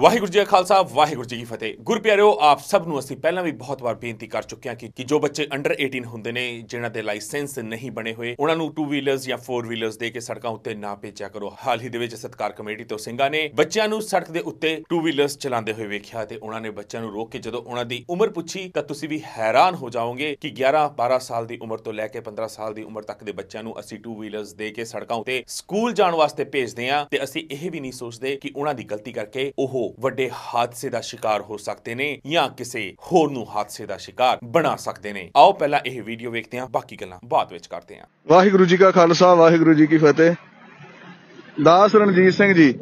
ਵਾਹਿਗੁਰੂ ਜੀ ਕਾ ਖਾਲਸਾ, ਵਾਹਿਗੁਰੂ ਜੀ ਕੀ ਫਤਿਹ। ਗੁਰਪਿਆਰਿਓ ਆਪ ਸਭ ਨੂੰ ਅਸੀਂ ਪਹਿਲਾਂ ਵੀ ਬਹੁਤ ਵਾਰ ਬੇਨਤੀ ਕਰ ਚੁੱਕੇ ਹਾਂ ਕਿ ਜੋ ਬੱਚੇ ਅੰਡਰ 18 ਹੁੰਦੇ ਨੇ, ਜਿਨ੍ਹਾਂ ਦੇ ਲਾਇਸੈਂਸ ਨਹੀਂ ਬਣੇ ਹੋਏ, ਉਹਨਾਂ ਨੂੰ 2 ਵੀਲਰਸ ਜਾਂ 4 ਵੀਲਰਸ ਦੇ ਕੇ ਸੜਕਾਂ ਉੱਤੇ ਨਾ ਭੇਜਿਆ ਕਰੋ। ਹਾਲ ਹੀ ਦੇ ਵਿੱਚ ਸਤਕਾਰ ਕਮੇਟੀ ਤੋਂ ਸਿੰਘਾਂ ਨੇ ਬੱਚਿਆਂ ਨੂੰ ਸੜਕ ਦੇ ਉੱਤੇ 2 ਵੀਲਰਸ ਚਲਾਉਂਦੇ ਹੋਏ ਵੇਖਿਆ ਤੇ ਉਹਨਾਂ ਨੇ ਬੱਚਿਆਂ ਨੂੰ ਰੋਕ ਕੇ ਜਦੋਂ ਉਹਨਾਂ ਦੀ ਉਮਰ ਪੁੱਛੀ ਤਾਂ ਤੁਸੀਂ ਵੀ ਹੈਰਾਨ ਹੋ ਜਾਓਗੇ ਕਿ 11 12 ਸਾਲ ਦੀ ਉਮਰ ਤੋਂ ਲੈ ਕੇ 15 ਸਾਲ ਦੀ ਉਮਰ ਤੱਕ ਦੇ ਬੱਚਿਆਂ ਨੂੰ ਅਸੀਂ 2 ਵੀਲਰਸ ਦੇ ਕੇ ਸੜਕਾਂ ਉੱਤੇ ਸਕੂਲ ਜਾਣ ਵਾਸਤੇ ਭੇਜਦੇ ਹਾਂ ਤੇ ਅਸੀਂ ਇਹ ਵੀ ਨਹੀਂ ਸੋਚਦੇ ਕਿ ਉਹਨਾਂ ਦੀ ਗਲਤੀ ਕਰਕੇ ਉਹ ਵੱਡੇ ਹਾਦਸੇ ਦਾ ਸ਼ਿਕਾਰ ਹੋ ਸਕਦੇ ਨੇ ਜਾਂ ਕਿਸੇ ਹੋਰ ਨੂੰ ਹਾਦਸੇ ਦਾ ਸ਼ਿਕਾਰ ਬਣਾ ਸਕਦੇ ਨੇ। ਆਓ ਪਹਿਲਾਂ ਇਹ ਵੀਡੀਓ ਵੇਖਦੇ ਹਾਂ, ਬਾਕੀ ਗੱਲਾਂ ਬਾਅਦ ਵਿੱਚ ਕਰਦੇ ਹਾਂ। ਵਾਹਿਗੁਰੂ ਜੀ ਕਾ ਖਾਲਸਾ, ਵਾਹਿਗੁਰੂ ਜੀ ਕੀ ਫਤਿਹ। ਦਾਸ ਰਣਜੀਤ ਸਿੰਘ ਜੀ,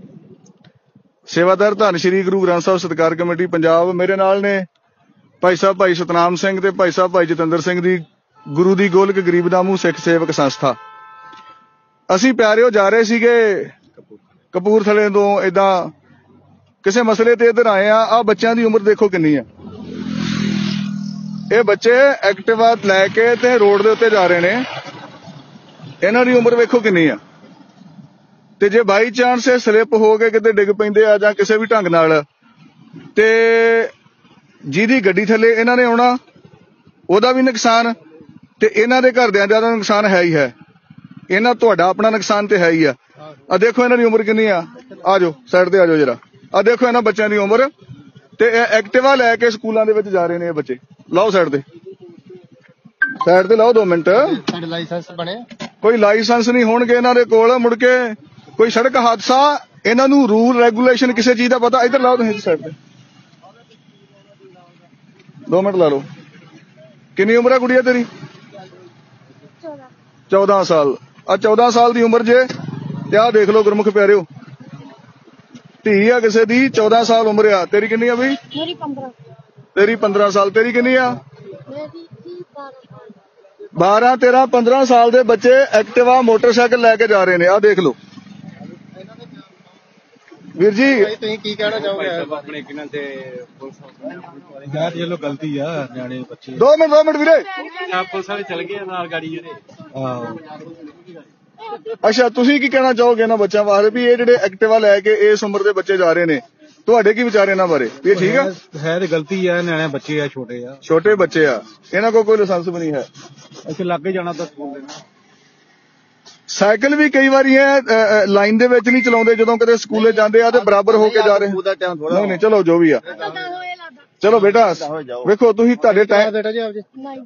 ਸੇਵਾਦਾਰ ਧੰਨ ਸ਼੍ਰੀ ਗੁਰੂ ਗ੍ਰੰਥ ਸਾਹਿਬ ਸਤਕਾਰ ਕਮੇਟੀ ਪੰਜਾਬ ਮੇਰੇ ਨਾਲ ਨੇ। ਭਾਈ ਸਾਹਿਬ, ਭਾਈ ਸਤਨਾਮ ਸਿੰਘ ਤੇ ਭਾਈ ਸਾਹਿਬ, ਭਾਈ ਜਤਿੰਦਰ ਸਿੰਘ ਦੀ ਗੁਰੂ ਦੀ ਗੋਲਕ ਗਰੀਬ ਦਾਮੂ ਸਿੱਖ ਸੇਵਕ ਸੰਸਥਾ। ਅਸੀਂ ਪਿਆਰਿਓ ਜਾ ਰਹੇ ਸੀਗੇ ਕਪੂਰਥਲੇ ਤੋਂ ਇਦਾਂ ਕਿਸੇ ਮਸਲੇ ਤੇ ਇਧਰ ਆਏ ਆ ਆ ਬੱਚਿਆਂ ਦੀ ਉਮਰ ਦੇਖੋ ਕਿੰਨੀ ਆ ਇਹ ਬੱਚੇ ਐਕਟਿਵਾ ਲੈ ਕੇ ਤੇ ਰੋਡ ਦੇ ਉੱਤੇ ਜਾ ਰਹੇ ਨੇ। ਇਹਨਾਂ ਦੀ ਉਮਰ ਵੇਖੋ ਕਿੰਨੀ ਆ। ਤੇ ਜੇ ਬਾਈ ਚਾਂਸ ਇਹ ਸਲਿੱਪ ਹੋ ਕੇ ਕਿਤੇ ਡਿੱਗ ਪੈਂਦੇ ਆ ਜਾਂ ਕਿਸੇ ਵੀ ਢੰਗ ਨਾਲ, ਤੇ ਜਿਹਦੀ ਗੱਡੀ ਥੱਲੇ ਇਹਨਾਂ ਨੇ ਆਉਣਾ, ਉਹਦਾ ਵੀ ਨੁਕਸਾਨ, ਤੇ ਇਹਨਾਂ ਦੇ ਘਰਦਿਆਂ ਦਾ ਤਾਂ ਨੁਕਸਾਨ ਹੈ ਹੀ ਹੈ। ਇਹਨਾਂ ਤੁਹਾਡਾ ਆਪਣਾ ਨੁਕਸਾਨ ਤੇ ਹੈ ਹੀ ਆ। ਆ ਦੇਖੋ ਇਹਨਾਂ ਦੀ ਉਮਰ ਕਿੰਨੀ ਆ। ਆ ਜਾਓ ਸਾਈਡ ਤੇ ਆ ਜਾਓ ਜਰਾ। ਆ ਦੇਖੋ ਇਹਨਾਂ ਬੱਚਿਆਂ ਦੀ ਉਮਰ ਤੇ ਇਹ ਐਕਟਿਵਾ ਲੈ ਕੇ ਸਕੂਲਾਂ ਦੇ ਵਿੱਚ ਜਾ ਰਹੇ ਨੇ ਇਹ ਬੱਚੇ। ਲਾਓ ਸਾਈਡ ਤੇ। ਸਾਈਡ ਤੇ ਲਾਓ 2 ਮਿੰਟ। ਸਾਡੇ ਲਾਇਸੈਂਸ ਬਣੇ? ਕੋਈ ਲਾਇਸੈਂਸ ਨਹੀਂ ਹੋਣਗੇ ਇਹਨਾਂ ਦੇ ਕੋਲ ਮੁੜ ਕੇ ਕੋਈ ਸੜਕ ਹਾਦਸਾ ਇਹਨਾਂ ਨੂੰ ਰੂਲ ਰੈਗੂਲੇਸ਼ਨ ਕਿਸੇ ਚੀਜ਼ ਦਾ ਪਤਾ। ਇੱਧਰ ਲਾਓ ਤੁਸੀਂ ਸਾਈਡ ਤੇ। 2 ਮਿੰਟ ਲਾ ਲਓ। ਕਿੰਨੀ ਉਮਰ ਹੈ ਗੁੜੀਆ ਤੇਰੀ? 14 ਸਾਲ। ਆ 14 ਸਾਲ ਦੀ ਉਮਰ ਜੇ ਤੇ ਆਹ ਦੇਖ ਲਓ ਗੁਰਮੁਖ ਪਿਆਰਿਓ। ਧੀ ਆ ਕਿਸੇ ਦੀ 14 ਸਾਲ ਉਮਰ ਆ। ਤੇਰੀ ਕਿੰਨੀ ਆ ਬਈ? ਮੇਰੀ 15 ਤੇਰੀ 15 ਸਾਲ। ਤੇਰੀ ਕਿੰਨੀ ਆ? ਮੇਰੀ ਕੀ 12 12 ਸਾਲ 13 15 ਸਾਲ ਦੇ ਬੱਚੇ ਐਕਟਿਵਾ ਮੋਟਰਸਾਈਕਲ ਲੈ ਕੇ ਜਾ ਰਹੇ ਨੇ। ਆਹ ਦੇਖ ਲਓ। ਵੀਰ ਜੀ। ਤੁਸੀਂ ਕੀ ਕਹਿਣਾ ਚਾਹੋਗੇ? ਆਪਣੇ ਕਿਨਾਂ ਤੇ ਪੁਲਿਸ ਯਾਰ ਚਲੋ ਗਲਤੀ ਆ ਨਿਆਣੇ ਬੱਚੇ। 2 ਮਿੰਟ 2 ਮਿੰਟ ਵੀਰੇ। ਆ ਪੁਲਿਸ ਵਾਲੇ ਚਲ ਗਏ ਨਾਲ ਗਾੜੀ ਜਿਹੜੇ। ਆਹੋ। ਅੱਛਾ ਤੁਸੀਂ ਕੀ ਕਹਿਣਾ ਚਾਹੋਗੇ ਇਹਨਾਂ ਬੱਚਿਆਂ ਬਾਰੇ? ਵੀ ਇਹ ਜਿਹੜੇ ਐਕਟਿਵਾ ਲੈ ਕੇ ਇਸ ਉਮਰ ਦੇ ਬੱਚੇ ਜਾ ਰਹੇ ਨੇ ਤੁਹਾਡੇ ਕੀ ਵਿਚਾਰ ਇਹਨਾਂ ਬਾਰੇ? ਵੀ ਇਹ ਠੀਕ ਆ? ਹੈ ਤੇ ਗਲਤੀ ਆ ਨਿਆਣੇ ਬੱਚੇ ਆ ਛੋਟੇ ਆ। ਛੋਟੇ ਬੱਚੇ ਆ। ਇਹਨਾਂ ਕੋਲ ਕੋਈ ਲਾਇਸੈਂਸ ਵੀ ਨਹੀਂ ਹੈ। ਅਸੀਂ ਲੱਗੇ ਜਾਣਾ ਤਾਂ ਸਕੂਲ ਦੇ ਨਾਲ। ਸਾਈਕਲ ਵੀ ਕਈ ਵਾਰੀ ਇਹ ਲਾਈਨ ਦੇ ਵਿੱਚ ਨਹੀਂ ਚਲਾਉਂਦੇ ਜਦੋਂ ਕਦੇ ਸਕੂਲੇ ਜਾਂਦੇ ਆ ਤੇ ਬਰਾਬਰ ਹੋ ਕੇ ਜਾ ਰਹੇ। ਨਹੀਂ ਨਹੀਂ ਚਲੋ ਜੋ ਵੀ ਆ। ਚਲੋ ਬੇਟਾ ਵੇਖੋ ਤੁਸੀਂ ਤੁਹਾਡੇ ਟਾਈਮ ਬੇਟਾ ਜੀ ਆਪ ਜੀ ਨਹੀਂ।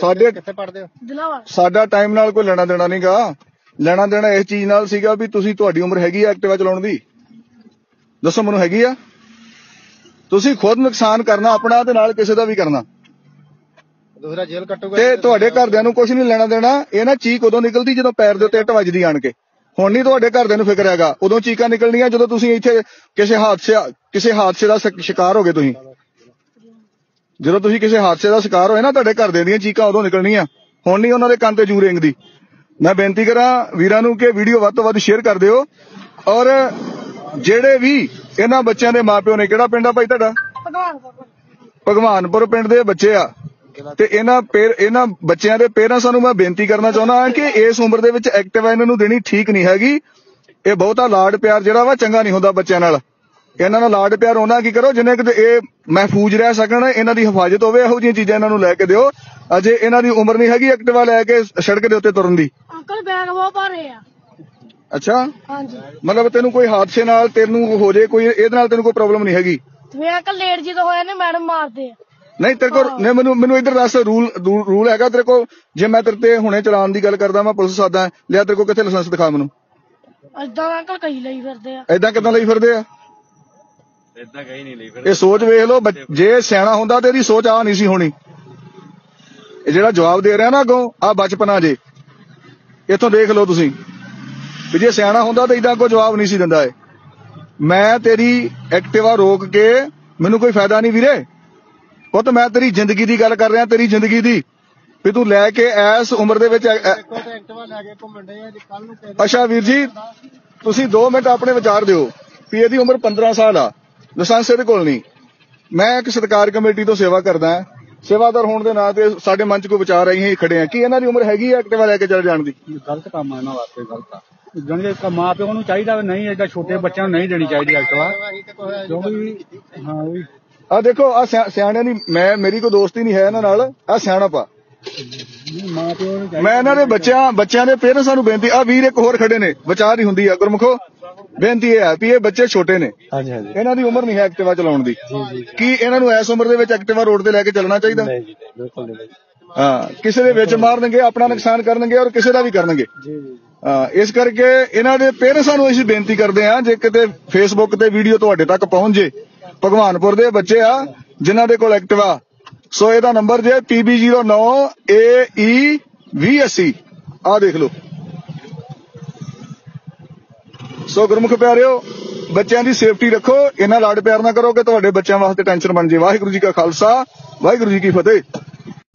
ਸਾਡੇ ਕਿੱਥੇ ਪੜਦੇ ਹੋ? ਦਿਲਾਵਾ ਸਾਡਾ ਟਾਈਮ ਨਾਲ ਕੋਈ ਲੈਣਾ ਦੇਣਾ ਨਹੀਂਗਾ ਲੈਣਾ ਦੇਣਾ ਇਸ ਚੀਜ਼ ਨਾਲ ਸੀਗਾ ਵੀ ਤੁਸੀਂ ਤੁਹਾਡੀ ਉਮਰ ਹੈਗੀ ਆ ਐਕਟਿਵਾ ਚਲਾਉਣ ਦੀ। ਦੱਸੋ ਮੈਨੂੰ ਹੈਗੀ ਆ? ਤੁਸੀਂ ਖੁਦ ਨੁਕਸਾਨ ਕਰਨਾ ਆਪਣਾ ਤੇ ਨਾਲ ਕਿਸੇ ਦਾ ਵੀ ਕਰਨਾ। ਦੂਸਰਾ ਜੇਲ੍ਹ ਕੱਟੂਗਾ ਤੇ ਤੁਹਾਡੇ ਘਰਦਿਆਂ ਨੂੰ ਕੁਝ ਨਹੀਂ ਲੈਣਾ ਦੇਣਾ ਇਹ ਨਾ ਚੀਕ ਉਦੋਂ ਨਿਕਲਦੀ ਜਦੋਂ ਪੈਰ ਦੇ ਉੱਤੇ ਇੱਟ ਵੱਜਦੀ ਆਣ ਕੇ। ਹੁਣ ਨਹੀਂ ਤੁਹਾਡੇ ਘਰਦਿਆਂ ਨੂੰ ਫਿਕਰ ਹੈਗਾ ਉਦੋਂ ਚੀਕਾਂ ਨਿਕਲਣੀਆਂ ਜਦੋਂ ਤੁਸੀਂ ਇੱਥੇ ਕਿਸੇ ਹਾਦਸੇ ਕਿਸੇ ਹਾਦਸੇ ਦਾ ਸ਼ਿਕ- ਸ਼ਿਕਾਰ ਹੋਗੇ ਤੁਸੀਂ। ਜਦੋਂ ਤੁਸੀਂ ਕਿਸੇ ਹਾਦਸੇ ਦਾ ਸ਼ਿਕਾਰ ਹੋਏ ਨਾ ਤੁਹਾਡੇ ਘਰਦਿਆਂ ਦੀਆਂ ਚੀਕਾਂ ਉਦੋਂ ਨਿਕਲਣੀਆਂ। ਹੁਣ ਨਹੀਂ ਉਹਨਾਂ ਦੇ ਕੰਨ ਤੇ ਜੂ ਰੇਂਗਦੀ। ਮੈਂ ਬੇਨਤੀ ਕਰਾਂ ਵੀਰਾਂ ਨੂੰ ਕਿ ਵੀਡੀਓ ਵੱਧ ਤੋਂ ਵੱਧ ਸ਼ੇਅਰ ਕਰ ਦਿਓ ਔਰ ਜਿਹੜੇ ਵੀ ਇਹਨਾਂ ਬੱਚਿਆਂ ਦੇ ਮਾਪਿਓ ਨੇ, ਕਿਹੜਾ ਪਿੰਡ ਆ ਭਾਈ ਤੁਹਾਡਾ? ਭਗਵਾਨਪੁਰ ਪਿੰਡ ਦੇ ਬੱਚੇ ਆ। ਤੇ ਇਹਨਾਂ ਪੇਰ, ਇਹਨਾਂ ਬੱਚਿਆਂ ਦੇ ਪੇਰੈਂਟਸਾਂ ਨੂੰ ਮੈਂ ਬੇਨਤੀ ਕਰਨਾ ਚਾਹੁੰਦਾ ਹਾਂ ਕਿ ਇਸ ਉਮਰ ਦੇ ਵਿੱਚ ਐਕਟਿਵਾ ਇਹਨਾਂ ਨੂੰ ਦੇਣੀ ਠੀਕ ਨਹੀਂ ਹੈਗੀ। ਇਹ ਬਹੁਤਾ ਲਾਡ ਪਿਆਰ ਜਿਹੜਾ ਵਾ ਚੰਗਾ ਨਹੀਂ ਹੁੰਦਾ ਬੱਚਿਆਂ ਨਾਲ। ਇਹਨਾਂ ਨਾਲ ਲਾਡ ਪਿਆਰ ਉਹਨਾਂ ਕੀ ਕਰੋ, ਜਿੰਨੇ ਕਿ ਇਹ ਮਹਿਫੂਜ਼ ਰਹਿ ਸਕਣ, ਇਹਨਾਂ ਦੀ ਹਿਫਾਜ਼ਤ ਹੋਵੇ, ਇਹੋ ਜਿਹੀਆਂ ਚੀਜ਼ਾਂ ਇਹਨਾਂ ਨੂੰ ਲੈ ਕੇ ਦਿਓ। ਅਜੇ ਇਹਨਾਂ ਦੀ ਉਮਰ ਨਹੀਂ ਹੈਗੀ ਐਕਟਿਵਾ ਲੈ ਕੇ ਸੜਕ ਦੇ ਉੱਤੇ ਤੁਰਨ ਦੀ। ਅੰਕਲ ਬੈਗ ਬਹੁਤ ਭਾਰੇ ਆ। ਅੱਛਾ? ਹਾਂਜੀ। ਮਤਲਬ ਤੈਨੂੰ ਕੋਈ ਹਾਦਸੇ ਨਾਲ ਤੈਨੂੰ ਹੋ ਜੇ ਕੋਈ ਇਹਦੇ ਨਾਲ ਤੈਨੂੰ ਕੋਈ ਪ੍ਰੋਬਲਮ ਨਹੀਂ ਹੈਗੀ? ਤੇ ਅੰਕਲ ਲੇਟ ਜਦੋਂ ਹੋਇਆ ਨੇ ਮੈਡਮ ਮਾਰਦੇ ਆ। ਨਹੀਂ ਤੇਰੇ ਕੋਲ ਨਹੀਂ ਮੈਨੂੰ ਮੈਨੂੰ ਇੱਧਰ ਦੱਸ ਰੂਲ ਰੂਲ ਹੈਗਾ ਤੇਰੇ ਕੋਲ? ਜੇ ਮੈਂ ਤੇਰੇ ਤੇ ਹੁਣੇ ਚਲਾਨ ਦੀ ਗੱਲ ਕਰਦਾ ਮੈਂ ਪੁਲਿਸ ਸਾਦਾ ਲਿਆ ਤੇਰੇ ਕੋਲ ਕਿੱਥੇ ਲਾਇਸੈਂਸ ਦਿਖਾ ਮੈਨੂੰ? ਏਦਾਂ ਅੰਕਲ ਕਈ ਲਈ ਫਿਰਦੇ ਆ। ਐਦਾਂ ਕਿਦਾਂ ਲਈ ਫਿਰਦੇ ਆ? ਇਦਾਂ ਕਹੀ ਨਹੀਂ ਲਈ ਫਿਰ ਇਹ ਸੋਚ ਵੇਖ ਲਓ ਜੇ ਸਿਆਣਾ ਹੁੰਦਾ ਤੇ ਇਹਦੀ ਸੋਚ ਆ ਨਹੀਂ ਸੀ ਹੋਣੀ। ਇਹ ਜਿਹੜਾ ਜਵਾਬ ਦੇ ਰਿਹਾ ਨਾ ਅੱਗੋਂ ਆ ਬਚਪਨਾ ਜੇ। ਇੱਥੋਂ ਦੇਖ ਲਓ ਤੁਸੀਂ। ਵੀ ਜੇ ਸਿਆਣਾ ਹੁੰਦਾ ਤਾਂ ਇਦਾਂ ਕੋਈ ਜਵਾਬ ਨਹੀਂ ਸੀ ਦਿੰਦਾ ਇਹ। ਮੈਂ ਤੇਰੀ ਐਕਟਿਵਾ ਰੋਕ ਕੇ ਮੈਨੂੰ ਕੋਈ ਫਾਇਦਾ ਨਹੀਂ ਵੀਰੇ। ਪੁੱਤ ਮੈਂ ਤੇਰੀ ਜ਼ਿੰਦਗੀ ਦੀ ਗੱਲ ਕਰ ਰਿਹਾ ਤੇਰੀ ਜ਼ਿੰਦਗੀ ਦੀ। ਵੀ ਤੂੰ ਲੈ ਕੇ ਐਸ ਉਮਰ ਦੇ ਵਿੱਚ ਤੇ ਅੱਛਾ ਵੀਰ ਜੀ ਤੁਸੀਂ 2 ਮਿੰਟ ਆਪਣੇ ਵਿਚਾਰ ਦਿਓ ਵੀ ਇਹਦੀ ਉਮਰ 15 ਸਾਲ ਆ। ਲਾਇਸੈਂਸ ਇਹਦੇ ਕੋਲ ਨਹੀਂ। ਮੈਂ ਇੱਕ ਸਤਕਾਰ ਕਮੇਟੀ ਤੋਂ ਸੇਵਾ ਕਰਦਾ। ਹਾਂ ਸੇਵਾਦਾਰ ਹੋਣ ਦੇ ਨਾਂ ਤੇ ਸਾਡੇ ਮਨ 'ਚ ਕੋਈ ਵਿਚਾਰ ਆਈ ਹੀ ਖੜੇ ਆ ਕੀ ਇਹਨਾਂ ਦੀ ਉਮਰ ਹੈਗੀ ਆ ਐਕਟਿਵਾ ਲੈ ਕੇ ਚੱਲ ਜਾਣ ਦੀ? ਗਲਤ ਕੰਮ ਆ ਇਹਨਾਂ ਵਾਸਤੇ ਗਲਤ ਆ। ਕਿ ਮਾਂ ਪਿਓ ਨੂੰ ਚਾਹੀਦਾ ਵੀ ਨਹੀਂ ਏਦਾਂ ਛੋਟੇ ਬੱਚਿਆਂ ਨੂੰ ਨਹੀਂ ਦੇਣੀ ਚਾਹੀਦੀ ਐਕਟਿਵਾ। ਕਿਉਂਕਿ ਹਾਂ ਵੀ ਆ ਦੇਖੋ ਆ ਸਿਆਣਿਆਂ ਦੀ ਮੈਂ ਮੇਰੀ ਕੋਈ ਦੋਸਤੀ ਨਹੀਂ ਹੈ ਇਹਨਾਂ ਨਾਲ ਆ ਸਿਆਣਪ ਮੈਂ ਇਹਨਾਂ ਦੇ ਬੱਚਿਆਂ ਬੱਚਿਆਂ ਦੇ ਪੇਰੈਂਟਸਾਂ ਨੂੰ ਬੇਨਤੀ ਆ ਵੀਰ ਇੱਕ ਹੋਰ ਖੜੇ ਨੇ ਵਿਚਾਰ ਹੀ ਹੁੰਦੀ ਆ। ਗੁਰਮੁਖੋ ਬੇਨਤੀ ਇਹ ਹੈ ਵੀ ਇਹ ਬੱਚੇ ਛੋਟੇ ਨੇ। ਹਾਂਜੀ ਹਾਂਜੀ। ਇਹਨਾਂ ਦੀ ਉਮਰ ਨਹੀਂ ਹੈ ਐਕਟਿਵਾ ਚਲਾਉਣ ਦੀ। ਕੀ ਇਹਨਾਂ ਨੂੰ ਇਸ ਉਮਰ ਦੇ ਵਿੱਚ ਐਕਟਿਵਾ ਰੋਡ ਤੇ ਲੈ ਕੇ ਚੱਲਣਾ ਚਾਹੀਦਾ? ਨਹੀਂ ਜੀ ਨਹੀਂ, ਬਿਲਕੁਲ ਨਹੀਂ ਹਾਂ ਕਿਸੇ ਦੇ ਵਿੱਚ ਮਾਰਨਗੇ ਆਪਣਾ ਨੁਕਸਾਨ ਕਰਨਗੇ ਔਰ ਕਿਸੇ ਦਾ ਵੀ ਕਰਨਗੇ। ਜੀ ਜੀ ਹਾਂ ਇਸ ਕਰਕੇ ਇਹਨਾਂ ਦੇ ਪੇਰੈਂਟਸਾਂ ਨੂੰ ਅਸੀਂ ਬੇਨਤੀ ਕਰਦੇ ਹਾਂ ਜੇ ਕਿਤੇ ਫੇਸਬੁੱਕ ਤੇ ਵੀਡੀਓ ਤੁਹਾਡੇ ਤੱਕ ਪਹੁੰਚ ਜੇ ਭਗਵਾਨਪੁਰ ਦੇ ਬੱਚੇ ਆ ਜਿਨ੍ਹਾਂ ਦੇ ਕੋਲ ਐਕਟਿਵਾ। ਸੋ ਇਹਦਾ ਨੰਬਰ ਜੇ PB09 AE 2080 ਆ ਦੇਖ ਲਓ। ਸੋ ਗੁਰਮੁਖ ਪਿਆਰਿਓ, ਬੱਚਿਆਂ ਦੀ ਸੇਫਟੀ ਰੱਖੋ, ਇਹਨਾਂ ਲਾਡ ਪਿਆਰ ਨਾ ਕਰੋ ਕਿ ਤੁਹਾਡੇ ਬੱਚਿਆਂ ਵਾਸਤੇ ਟੈਨਸ਼ਨ ਬਣ ਜੇ। ਵਾਹਿਗੁਰੂ ਜੀ ਕਾ ਖਾਲਸਾ, ਵਾਹਿਗੁਰੂ ਜੀ ਕੀ ਫਤਿਹ।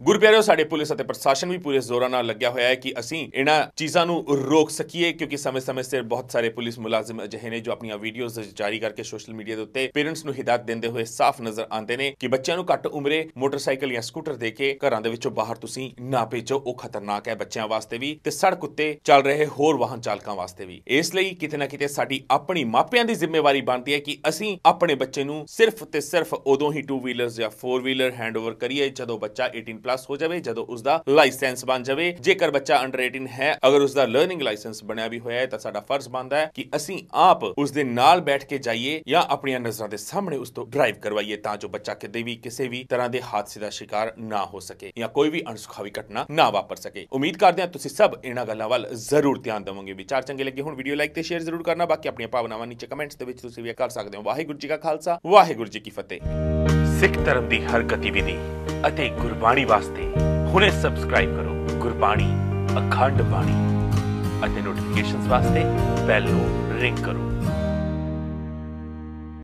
ਗੁਰਪਿਆਰਿਓ ਸਾਡੇ ਪੁਲਿਸ ਅਤੇ ਪ੍ਰਸ਼ਾਸਨ ਵੀ ਪੂਰੇ ਜ਼ੋਰਾਂ ਨਾਲ ਲੱਗਿਆ ਹੋਇਆ ਹੈ ਕਿ ਅਸੀਂ ਇਹਨਾਂ ਚੀਜ਼ਾਂ ਨੂੰ ਰੋਕ ਸਕੀਏ, ਕਿਉਂਕਿ ਸਮੇਂ-ਸਮੇਂ ਸਿਰ ਬਹੁਤ ਸਾਰੇ ਪੁਲਿਸ ਮੁਲਾਜ਼ਮ ਅਜਿਹੇ ਨੇ ਜੋ ਆਪਣੀਆਂ ਵੀਡੀਓਜ਼ ਜਾਰੀ ਕਰਕੇ ਸੋਸ਼ਲ ਮੀਡੀਆ ਦੇ ਉੱਤੇ ਪੇਰੈਂਟਸ ਨੂੰ ਹਿਦਾਇਤ ਦਿੰਦੇ ਹੋਏ ਸਾਫ਼ ਨਜ਼ਰ ਆਉਂਦੇ ਨੇ ਕਿ ਬੱਚਿਆਂ ਨੂੰ ਘੱਟ ਉਮਰੇ ਮੋਟਰਸਾਈਕਲ ਜਾਂ ਸਕੂਟਰ ਦੇ ਕੇ ਘਰਾਂ ਦੇ ਵਿੱਚੋਂ ਬਾਹਰ ਤੁਸੀਂ ਨਾ ਭੇਜੋ। ਉਹ ਖਤਰਨਾਕ ਹੈ ਬੱਚਿਆਂ ਵਾਸਤੇ ਵੀ ਤੇ ਸੜਕ ਉੱਤੇ ਚੱਲ ਰਹੇ ਹੋਰ ਵਾਹਨ ਚਾਲਕਾਂ ਵਾਸਤੇ ਵੀ। ਇਸ ਲਈ ਕਿਤੇ ਨਾ ਕਿਤੇ ਸਾਡੀ ਆਪਣੀ ਮਾਪਿਆਂ ਦੀ ਜ਼ਿੰਮੇਵਾਰੀ ਬਣਦੀ ਹੈ ਕਿ ਅਸੀਂ ਆਪਣੇ ਬੱਚੇ ਨੂੰ ਸਿਰਫ ਤੇ ਸਿਰਫ ਉਦੋਂ ਹੀ 2 ਵੀਲਰਸ ਜਾਂ 4 ਵੀਲਰ ਹੈਂਡਓਵਰ ਕਰੀਏ ਜਦੋਂ ਬੱਚਾ 18 ਪਲੱਸ ਹੋ ਜਾਵੇ, ਜਦੋਂ ਉਸ ਦਾ ਲਾਇਸੈਂਸ ਬਣ ਜਾਵੇ। ਜੇਕਰ ਬੱਚਾ ਅੰਡਰ 18 ਹੈ, ਅਗਰ ਉਸ ਦਾ ਲਰਨਿੰਗ ਲਾਇਸੈਂਸ ਬਣਿਆ ਵੀ ਹੋਇਆ ਹੈ, ਤਾਂ ਸਾਡਾ ਫਰਜ਼ ਬਣਦਾ ਹੈ ਕਿ ਅਸੀਂ ਆਪ ਉਸ ਦੇ ਨਾਲ ਬੈਠ ਕੇ ਜਾਈਏ ਜਾਂ ਆਪਣੀਆਂ ਨਜ਼ਰਾਂ ਦੇ ਸਾਹਮਣੇ ਉਸ ਤੋਂ ਡਰਾਈਵ ਕਰਵਾਈਏ, ਤਾਂ ਜੋ ਬੱਚਾ ਕਿਤੇ ਵੀ, ਕਿਸੇ ਵੀ ਤਰ੍ਹਾਂ ਦੇ ਹਾਦਸੇ ਦਾ ਸ਼ਿਕਾਰ ਨਾ ਹੋ ਸਕੇ ਜਾਂ ਕੋਈ ਵੀ ਅਣਸੁਖਾਵੀ ਘਟਨਾ ਨਾ ਵਾਪਰ ਸਕੇ। ਉਮੀਦ ਕਰਦੇ ਹਾਂ ਤੁਸੀਂ ਸਭ ਇਹਨਾਂ ਗੱਲਾਂ ਵੱਲ ਜ਼ਰੂਰ ਧਿਆਨ ਦੇਵੋਗੇ। ਵਿਚਾਰ ਚੰਗੇ ਲੱਗੇ ਹੁਣ ਵੀਡੀਓ ਲਾਈਕ ਤੇ ਸ਼ੇਅਰ ਜ਼ਰੂਰ ਕਰਨਾ। ਬਾਕੀ ਆਪਣੀਆਂ ਭਾਵਨਾਵਾਂ ਨੀਚੇ ਕਮੈਂਟਸ ਦੇ ਵਿੱਚ ਤੁਸੀਂ ਵੀ ਕਰ ਸਕਦੇ ਹੋ। ਵਾਹਿਗੁਰੂ ਜੀ ਕਾ ਖਾਲਸਾ, ਵਾਹਿਗੁਰੂ ਜੀ ਕੀ ਫਤਿਹ। ਸਿੱਖ ਧਰਮ ਦੀ ਹਰ ਗਤੀਵਿਧੀ ਅਤੇ ਗੁਰਬਾਣੀ ਵਾਸਤੇ ਹੁਣੇ ਸਬਸਕ੍ਰਾਈਬ ਕਰੋ ਗੁਰਬਾਣੀ ਅਖੰਡ ਬਾਣੀ ਅਤੇ ਨੋਟੀਫਿਕੇਸ਼ਨਸ ਵਾਸਤੇ ਬੈਲ ਨੂੰ ਰਿੰਗ ਕਰੋ।